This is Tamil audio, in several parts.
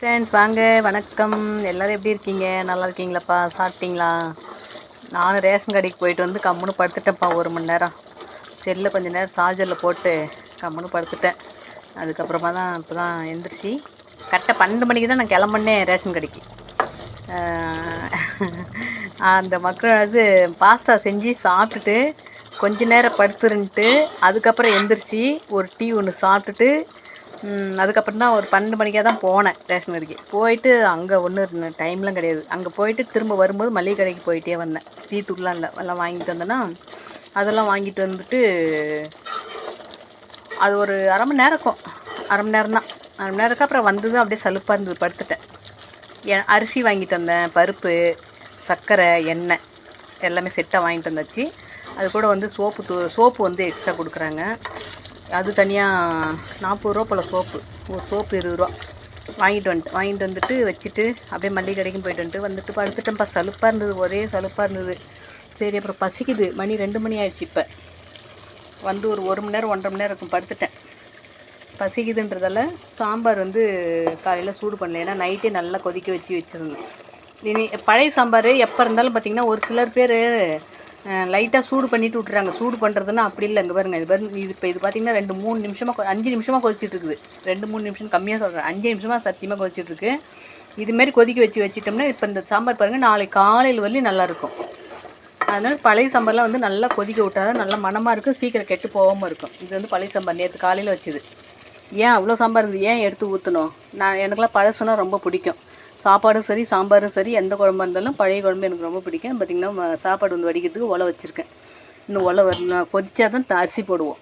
ஃப்ரெண்ட்ஸ் வாங்க வணக்கம். எல்லோரும் எப்படி இருக்கீங்க? நல்லா இருக்கீங்களாப்பா? சாப்பிட்டீங்களா? நானும் ரேஷன் கடைக்கு போயிட்டு வந்து கம்முன்னு படுத்துட்டேன்ப்பா ஒரு மணி நேரம். செல்லில் கொஞ்ச நேரம் சார்ஜரில் போட்டு கம்முன்னு படுத்துட்டேன். அதுக்கப்புறமா தான் இப்போ தான் எழுந்திரிச்சி கரெக்டாக பன்னெண்டு மணிக்கு தான் நான் கிளம்புனேன் ரேஷன் கடைக்கு. அந்த மக்கள் அது பாஸ்தா செஞ்சு சாப்பிட்டுட்டு கொஞ்ச நேரம் படுத்துருன்ட்டு அதுக்கப்புறம் எந்திரிச்சு ஒரு டீ ஒன்று சாப்பிட்டுட்டு அதுக்கப்புறம் தான் ஒரு பன்னெண்டு மணிக்காக தான் போனேன் ரேஷன் கடைக்கு போயிட்டு அங்கே ஒன்றும் டைம்லாம் கிடையாது. அங்கே போயிட்டு திரும்ப வரும்போது மளிகை கடைக்கு போயிட்டே வந்தேன். டீ இல்லை எல்லாம் வாங்கிட்டு வந்தேன்னா அதெல்லாம் வாங்கிட்டு வந்துட்டு அது ஒரு அரை மணி நேரம் இருக்கும். அரை மணி நேரம் தான். அரை மணி நேரம் அப்புறம் வந்ததும் அப்படியே சலுப்பாக இருந்தது படுத்துட்டேன். எ- அரிசி வாங்கிட்டு வந்தேன் பருப்பு சர்க்கரை எண்ணெய் எல்லாமே செட்டாக வாங்கிட்டு வந்தாச்சு. அது கூட வந்து சோப்பு தூ சோப்பு வந்து எக்ஸ்ட்ரா கொடுக்குறாங்க. அது தனியாக நாற்பது ரூபா போல் சோப்பு. ஒரு சோப்பு இருபது ரூபா. வாங்கிட்டு வந்துட்டு வாங்கிட்டு வந்துட்டு வச்சுட்டு அப்படியே மல்லிகை கடைக்கும் போயிட்டு வந்துட்டு வந்துட்டு படுத்துட்டேன்ப்பா சலுப்பாக இருந்தது ஒரே சலுப்பாக இருந்தது. சரி அப்புறம் பசிக்குது. மணி ரெண்டு மணி ஆயிடுச்சு இப்போ. வந்து ஒரு ஒரு மணி நேரம் ஒன்றரை மணி நேரம் இருக்கும் படுத்துட்டேன். பசிக்குதுன்றதால சாம்பார் வந்து காலையில் சூடு பண்ணல. ஏன்னா நைட்டே நல்லா கொதிக்க வச்சு வச்சுருந்தேன். இனி பழைய சாம்பார் எப்போ இருந்தாலும் பார்த்தீங்கன்னா ஒரு சிலர் பேர் லைட்டாக சூடு பண்ணிட்டு விட்றாங்க சூடு பண்ணுறதுன்னா அப்படி இல்லை. இங்கே பாருங்க இது பாருங்க இது இப்போ இது பார்த்தீங்கன்னா ரெண்டு மூணு நிமிஷமாக அஞ்சு நிமிஷமாக கொதிச்சிட்டு இருக்குது. ரெண்டு மூணு நிமிஷம் கம்மியாக சொல்கிறேன் அஞ்சு நிமிஷமாக சத்தியமாக கொதிச்சிட்டு இருக்கு. இதுமாரி கொதிக்க வச்சு வச்சிட்டோம்னா இப்போ இந்த சாம்பார் பாருங்கள் நாளைக்கு காலையில் வரலையும் நல்லாயிருக்கும் அதனால் பழைய சாம்பார்லாம் வந்து நல்லா கொதிக்க விட்டால் தான் நல்லா மணமாக இருக்கும் சீக்கிரம் கெட்டு போகாமல் இருக்கும். இது வந்து பழைய சாம்பார் நேற்று காலையில் வச்சுது. ஏன் அவ்வளோ சாம்பார் இருந்தது? ஏன் எடுத்து ஊற்றணும் நான் எனக்குலாம் பழசுனா ரொம்ப பிடிக்கும். சாப்பாடும் சரி சாம்பாரும் சரி எந்த குழம்பா இருந்தாலும் பழைய குழம்பு எனக்கு ரொம்ப பிடிக்கும். பார்த்திங்கன்னா சாப்பாடு வந்து வடிக்கிறதுக்கு ஒலை வச்சுருக்கேன். இன்னும் ஒலை வரணும் கொதிச்சா தான் அரிசி போடுவோம்.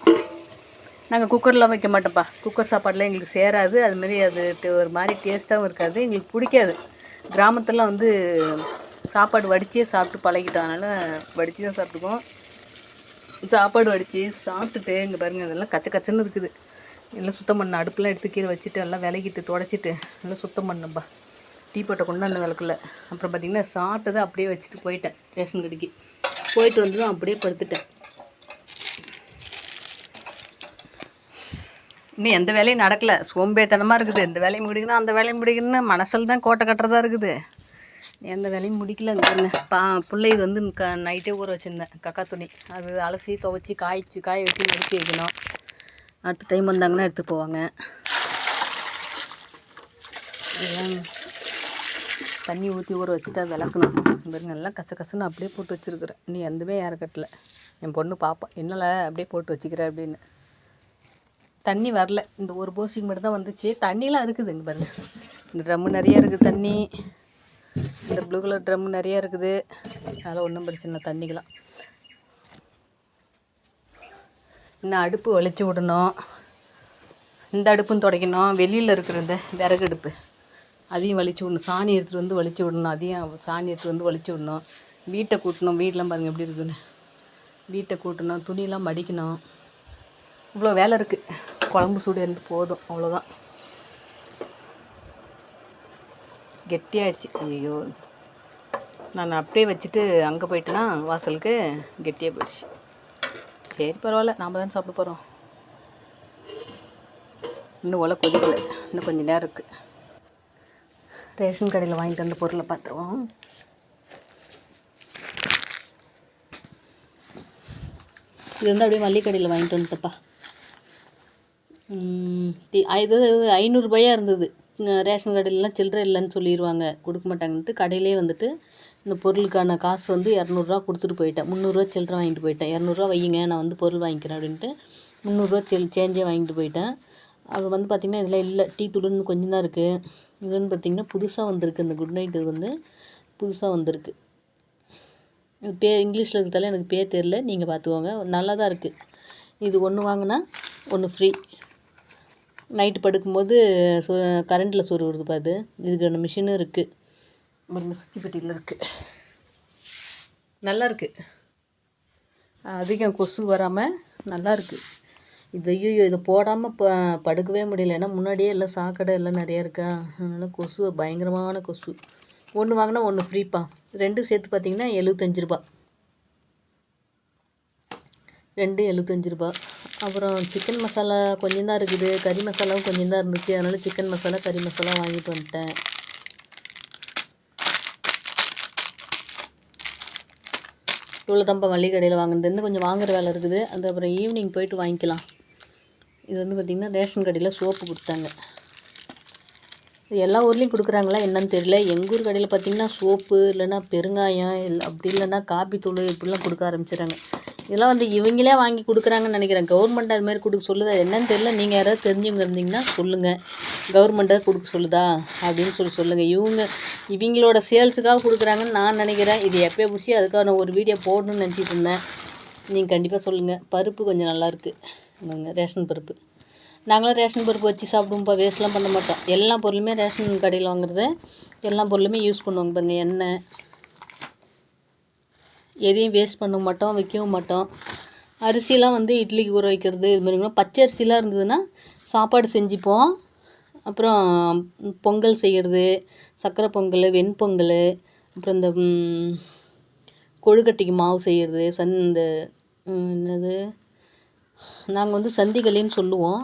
நாங்கள் குக்கரில் வைக்க மாட்டோம்ப்பா. குக்கர் சாப்பாடெலாம் எங்களுக்கு சேராது. அதுமாரி அது ஒரு மாதிரி டேஸ்ட்டாகவும் இருக்காது. எங்களுக்கு பிடிக்காது. கிராமத்துலலாம் வந்து சாப்பாடு வடிச்சே சாப்பிட்டு பழகிட்டோம். அதனால் வடித்து தான் சாப்பிட்டுக்குவோம். சாப்பாடு வடித்து சாப்பிட்டுட்டு இங்கே பாருங்கள் அதெல்லாம் கச்ச கச்சன்னு இருக்குது. எல்லாம் சுத்தம் பண்ண அடுப்பெலாம் எடுத்து கீழே வச்சுட்டு எல்லாம் விலகிட்டு தொடச்சிட்டு எல்லாம் சுத்தம் பண்ணப்பா டீ போட்டை கொண்டு வந்த விளக்குல. அப்புறம் பார்த்திங்கன்னா சாப்பிட்டதை அப்படியே வச்சுட்டு போயிட்டேன் ரேஷன் கடைக்கு. போயிட்டு வந்ததும் அப்படியே படுத்துட்டேன். இன்னும் எந்த வேலையும் நடக்கல. சோம்பேத்தனமாக இருக்குது. இந்த வேலையும் முடிக்கணும் அந்த வேலையும் முடிக்கணும்னு மனசில் தான் கோட்டை கட்டுறதா இருக்குது. எந்த வேலையும் முடிக்கல. பா பிள்ளை வந்து க நைட்டே ஊற வச்சுருந்தேன். கக்கா துணி. அது அலசி துவச்சி காய்ச்சி காய வச்சு மடிச்சு வைக்கணும். அடுத்த டைம் வந்தாங்கன்னா எடுத்து போவாங்க. தண்ணி ஊற்றி ஊற வச்சுட்டா விளக்கணும். பாருங்க எல்லாம் கச கசன்னு அப்படியே போட்டு வச்சுருக்குறேன். நீ எந்தமே யாரை என் பொண்ணு பாப்பா. என்னல அப்படியே போட்டு வச்சுக்கிற அப்படின்னு. தண்ணி வரல. இந்த ஒரு போசிக்கு மட்டும் தான் வந்துச்சு. தண்ணிலாம் இருக்குது இங்கே பாருங்க. இந்த ட்ரம்மு நிறைய இருக்குது தண்ணி. இந்த ப்ளூ கலர் ட்ரம் நிறைய இருக்குது. அதெல்லாம் ஒன்றும் பிரச்சனை இல்லை. தண்ணிக்கெலாம் இன்னும் அடுப்பு ஒழிச்சு விடணும். இந்த அடுப்பும் துடைக்கணும். வெளியில் இருக்கிற இந்த விறகு அடுப்பு. அதையும் வலிச்சு விடணும். சாணி எடுத்துகிட்டு வந்து வலிச்சு விடணும். அதையும் சாணி எடுத்துகிட்டு வந்து வலிச்சு விடணும். வீட்டை கூட்டணும். வீடெலாம் பாருங்கள் எப்படி இருக்குன்னு. வீட்டை கூட்டணும். துணியெலாம் மடிக்கணும். இவ்வளோ வேலை இருக்குது குழம்பு சூடு இருந்து போதும். அவ்வளோதான். கெட்டியாயிடுச்சு. ஐயோ நான் அப்படியே வச்சுட்டு அங்கே போயிட்டேன்னா வாசலுக்கு கெட்டியாக போயிடுச்சு. சரி பரவாயில்ல. நாம் தான் சாப்பிட போகிறோம் இன்னும் ஒலை கொதிக்கலை. இன்னும் கொஞ்சம் நேரம் இருக்குது ரேஷன் கடையில் வாங்கிட்டு வந்த பொருளை பார்த்துருவோம். இது வந்து அப்படியே மல்லிகை கடையில் வாங்கிட்டு வந்துட்டப்பா. இது ஐநூறுபாயாக இருந்தது. ரேஷன் கடையிலலாம் சில்லற இல்லைன்னு சொல்லிடுவாங்க கொடுக்க மாட்டாங்கன்ட்டு கடையிலே வந்துட்டு இந்த பொருளுக்கான காசு வந்து இரநூறுவா கொடுத்துட்டு போயிட்டேன். முந்நூறுரூவா சில்லற வாங்கிட்டு போயிட்டேன். இரநூறுவா வையுங்க நான் வந்து பொருள் வாங்கிக்கிறேன் அப்படின்ட்டு முந்நூறுரூவா செல் சேஞ்சே வாங்கிட்டு போயிட்டேன். அப்புறம் வந்து பார்த்திங்கன்னா இதெல்லாம் இல்லை. டீ தூளுன்னு கொஞ்சம் தான் இருக்குது இது வந்து பார்த்திங்கன்னா புதுசாக வந்திருக்கு. இந்த குட் நைட் இது வந்து புதுசாக வந்திருக்கு. இது பேர் இங்கிலீஷில் இருக்கிறதால எனக்கு பேர் தெரில நீங்கள் பார்த்துக்கோங்க. நல்லா தான் இருக்குது இது ஒன்று வாங்கினா ஒன்று ஃப்ரீ நைட்டு படுக்கும்போது சு கரண்ட்டில் சொரு வருது பாது இதுக்கான மிஷினும் இருக்குது மருந்து சுற்றி பெட்டியில் இருக்குது நல்லா இருக்குது அதிகம் கொசு வராமல் நல்லாயிருக்கு இது ஐயோ இதை போடாமல் ப படுக்கவே முடியல. ஏன்னா முன்னாடியே எல்லாம் சாக்கடை எல்லாம் நிறையா இருக்கா? அதனால் கொசு பயங்கரமான கொசு. ஒன்று வாங்கினா ஒன்று ஃப்ரீப்பா. ரெண்டு சேர்த்து பார்த்தீங்கன்னா எழுபத்தஞ்சு ரூபா. ரெண்டு எழுபத்தஞ்சு ரூபா. அப்புறம் சிக்கன் மசாலா கொஞ்சம் தான் இருக்குது. கறி மசாலாவும் கொஞ்சம் தான் இருந்துச்சு. அதனால் சிக்கன் மசாலா கறி மசாலா வாங்கிட்டு வந்துட்டேன். இவ்வளோ தம்பா மளிகை கடையில் வாங்கினது. இன்னும் கொஞ்சம் வாங்குற வேலை இருக்குது. அது அப்புறம் ஈவினிங் போயிட்டு வாங்கிக்கலாம். இது வந்து பார்த்திங்கன்னா ரேஷன் கடையில் சோப்பு கொடுத்தாங்க. இது எல்லா ஊர்லேயும் கொடுக்குறாங்களா என்னன்னு தெரியல. எங்கள் ஊர் கடையில் பார்த்திங்கன்னா சோப்பு இல்லைன்னா பெருங்காயம் இல்லை அப்படி இல்லைன்னா காப்பி தூள் இப்படிலாம் கொடுக்க ஆரம்பிச்சிடுறாங்க இதெல்லாம் வந்து இவங்களே வாங்கி கொடுக்குறாங்கன்னு நினைக்கிறேன். கவர்மெண்ட் அது மாதிரி கொடுக்க சொல்லுதா என்னன்னு தெரியல. நீங்கள் யாராவது தெரிஞ்சவங்க இருந்தீங்கன்னா சொல்லுங்கள் கவர்மெண்ட்டாக கொடுக்க சொல்லுதா அப்படின்னு சொல்லி சொல்லுங்கள் இவங்க இவங்களோட சேல்ஸுக்காக கொடுக்குறாங்கன்னு நான் நினைக்கிறேன். இது எப்போயே பிடிச்சி அதுக்காக நான் ஒரு வீடியோ போடணும்னு நினச்சிட்டு இருந்தேன். நீங்கள் கண்டிப்பாக சொல்லுங்கள் பருப்பு கொஞ்சம் நல்லாயிருக்கு ரேஷன் பருப்பு. நாங்களும் ரேஷன் பருப்பு வச்சு சாப்பிடுவோம்ப்பா வேஸ்ட்லாம் பண்ண மாட்டோம். எல்லா பொருளுமே ரேஷன் கடையில் வாங்குறது. எல்லா பொருளுமே யூஸ் பண்ணுவாங்க பாருங்கள் எண்ணெய். எதையும் வேஸ்ட் பண்ண மாட்டோம் வைக்கவும் மாட்டோம். அரிசிலாம் வந்து இட்லிக்கு ஊற வைக்கிறது இது மாதிரி பச்சை அரிசிலாம் இருந்ததுன்னா சாப்பாடு செஞ்சுப்போம். அப்புறம் பொங்கல் செய்கிறது சக்கரை பொங்கல் வெண்பொங்கல் அப்புறம் இந்த கொழுக்கட்டைக்கு மாவு செய்கிறது சன் இந்த என்னது? நாங்கள் வந்து சந்திகளின்னு சொல்லுவோம்.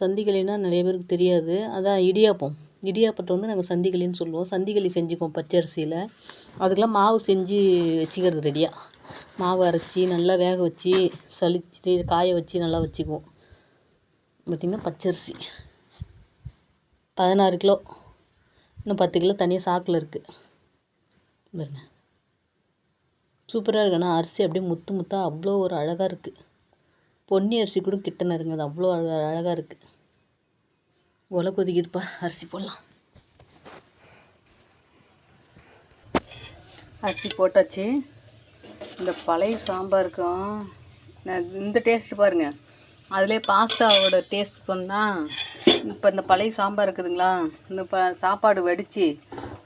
சந்திகளின்னா நிறைய பேருக்கு தெரியாது. அதான் இடியாப்பம். இடியாப்பத்தை வந்து நாங்கள் சந்திகளின்னு சொல்லுவோம். சந்திகளி செஞ்சுக்குவோம் பச்சரிசியில். அதுக்கெல்லாம் மாவு செஞ்சு வச்சுக்கிறது ரெடியாக மாவு அரைச்சி நல்லா வேக வச்சு சலிச்சு காய வச்சு நல்லா வச்சுக்குவோம். பார்த்திங்கன்னா பச்சரிசி. பதினாறு கிலோ. இன்னும் பத்து கிலோ தனியாக சாக்கில் இருக்குது பாருங்க. சூப்பராக இருக்குண்ணா அரிசி அப்படியே முத்து முத்தாக அவ்வளோ ஒரு அழகாக இருக்குது பொன்னி அரிசி கூட கிட்ட அது அவ்வளோ அழகாக அழகாக இருக்குது ஒலை கொதிக்குதுப்பா. அரிசி போடலாம். அரிசி போட்டாச்சு. இந்த பழைய சாம்பாருக்கும் இந்த டேஸ்ட்டு பாருங்கள் அதிலே பாஸ்தாவோட டேஸ்ட் சொன்னால் இப்போ இந்த பழைய சாம்பார் இருக்குதுங்களா இந்த ப சாப்பாடு வடித்து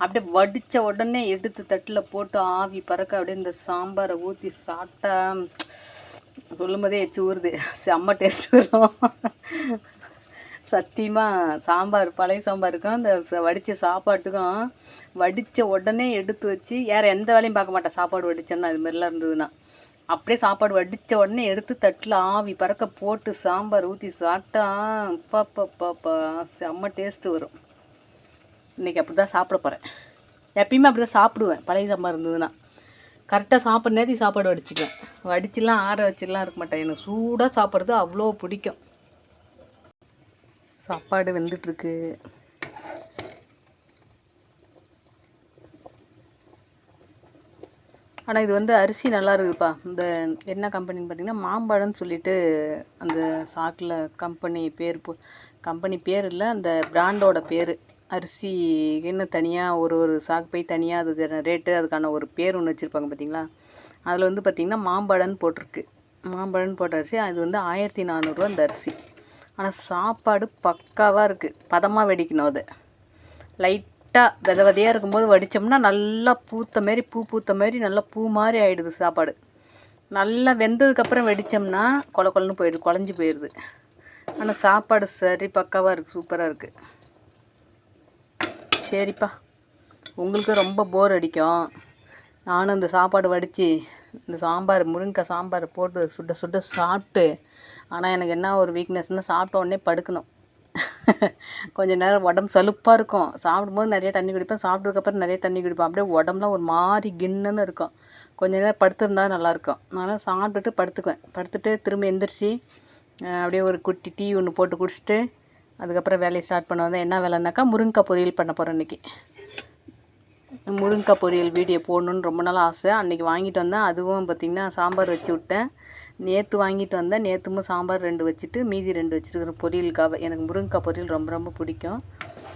அப்படியே வடித்த உடனே எடுத்து தட்டில் போட்டு ஆவி பறக்க அப்படியே இந்த சாம்பாரை ஊற்றி சாப்பிட்டா சொல்லும் போதே எச்சு ஊறுது செம்ம டேஸ்ட் வரும். சத்தியமாக சாம்பார் பழைய சாம்பாருக்கும் அந்த ச- வடித்த சாப்பாட்டுக்கும் வடித்த உடனே எடுத்து வச்சு வேறு எந்த வேலையும் பார்க்க மாட்டேன். சாப்பாடு வடித்தேன்னா அது மாதிரிலாம் இருந்ததுன்னா. அப்படியே சாப்பாடு வடித்த உடனே எடுத்து தட்டில் ஆவி பறக்க போட்டு சாம்பார் ஊற்றி சாப்பிட்டா பாப்பா செம்ம டேஸ்ட்டு வரும். இன்றைக்கி அப்படி தான் சாப்பிட போகிறேன் எப்பயுமே அப்படி தான் சாப்பிடுவேன். பழைய சாம்பார் இருந்ததுன்னா. கரெக்டாக சாப்பிட்ற நேரத்துக்கு சாப்பாடு வடிச்சுக்குவேன் வடிச்சுலாம் ஆற வச்சுலாம் இருக்க மாட்டேன். எனக்கு சூடாக சாப்பிட்றது அவ்வளோ பிடிக்கும். சாப்பாடு வெந்துட்டுருக்கு. ஆனால் இது வந்து அரிசி நல்லா இருக்குதுப்பா. இந்த என்ன கம்பெனின்னு பார்த்தீங்கன்னா மாம்பழம்னு சொல்லிட்டு அந்த சாக்கில் கம்பெனி பேர் போ கம்பெனி பேர் இல்லை அந்த பிராண்டோட பேர். அரிசிக்குன்னு தனியாக ஒரு ஒரு சாக்கு போய் தனியாக அதுக்கு ரேட்டு அதுக்கான ஒரு பேர் ஒன்று வச்சுருப்பாங்க பார்த்தீங்களா அதில் வந்து பார்த்திங்கன்னா மாம்பழம்னு போட்டிருக்கு. மாம்பழம்னு போட்ட அரிசி அது வந்து ஆயிரத்தி நானூறுரூவா அந்த அரிசி. ஆனால் சாப்பாடு பக்காவாக இருக்குது பதமாக வெடிக்கணும் அது. லைட்டாக வித விதையாக இருக்கும்போது வடித்தோம்னா நல்லா பூத்த மாரி பூ பூத்த மாரி நல்லா பூ மாதிரி ஆகிடுது சாப்பாடு. நல்லா வெந்ததுக்கப்புறம் வெடித்தோம்னா கொல கொலன்னு போயிடுது குழஞ்சி போயிடுது. ஆனால் சாப்பாடு சரி பக்காவாக இருக்குது சூப்பராக இருக்குது சரிப்பா. உங்களுக்கு ரொம்ப போர் அடிக்கும். நானும் இந்த சாப்பாடு வடித்து இந்த சாம்பார் முருங்கைக்காய் சாம்பார் போட்டு சுட சுட சாப்பிட்டு ஆனால் எனக்கு என்ன ஒரு வீக்னஸ்னால் சாப்பிட்ட உடனே படுக்கணும். கொஞ்ச நேரம் உடம்பு சலுப்பாக இருக்கும். சாப்பிடும்போது நிறைய தண்ணி குடிப்பேன். சாப்பிட்டதுக்கப்புறம் நிறைய தண்ணி குடிப்பேன். அப்படியே உடம்புலாம் ஒரு மாதிரி கின்னுன்னு இருக்கும். கொஞ்ச நேரம் படுத்திருந்தா நல்லாயிருக்கும் அதனால் சாப்பிட்டுட்டு படுத்துக்குவேன். படுத்துட்டு திரும்ப எந்திரிச்சு அப்படியே ஒரு குட்டி டீ ஒன்று போட்டு குடிச்சிட்டு அதுக்கப்புறம் வேலையை ஸ்டார்ட் பண்ண வந்தேன். என்ன வேலைனாக்கா முருங்கைக்காய் பொரியல் பண்ண போகிறேன் இன்றைக்கி முருங்கைக்காய் பொரியல் வீடியோ போடணுன்னு ரொம்ப நாள் ஆசை. அன்றைக்கி வாங்கிட்டு வந்தேன். அதுவும் பார்த்திங்கன்னா சாம்பார் வச்சு விட்டேன். நேற்று வாங்கிட்டு வந்தேன். நேற்றுமும் சாம்பார் ரெண்டு வச்சுட்டு மீதி ரெண்டு வச்சுருக்கிறேன் பொரியலுக்காக எனக்கு முருங்கைக்காய் பொரியல் ரொம்ப ரொம்ப பிடிக்கும்.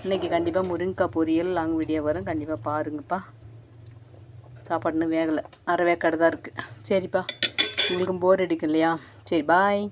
இன்றைக்கி கண்டிப்பாக முருங்கைக்காய் பொரியல் லாங் வீடியோ வரும். கண்டிப்பாக பாருங்கப்பா. சாப்பாடு இன்னும் வேகலை. அரை வேக்காடு தான் இருக்குது சரிப்பா. உங்களுக்கும் போர் அடிக்கும் இல்லையா? சரி பாய்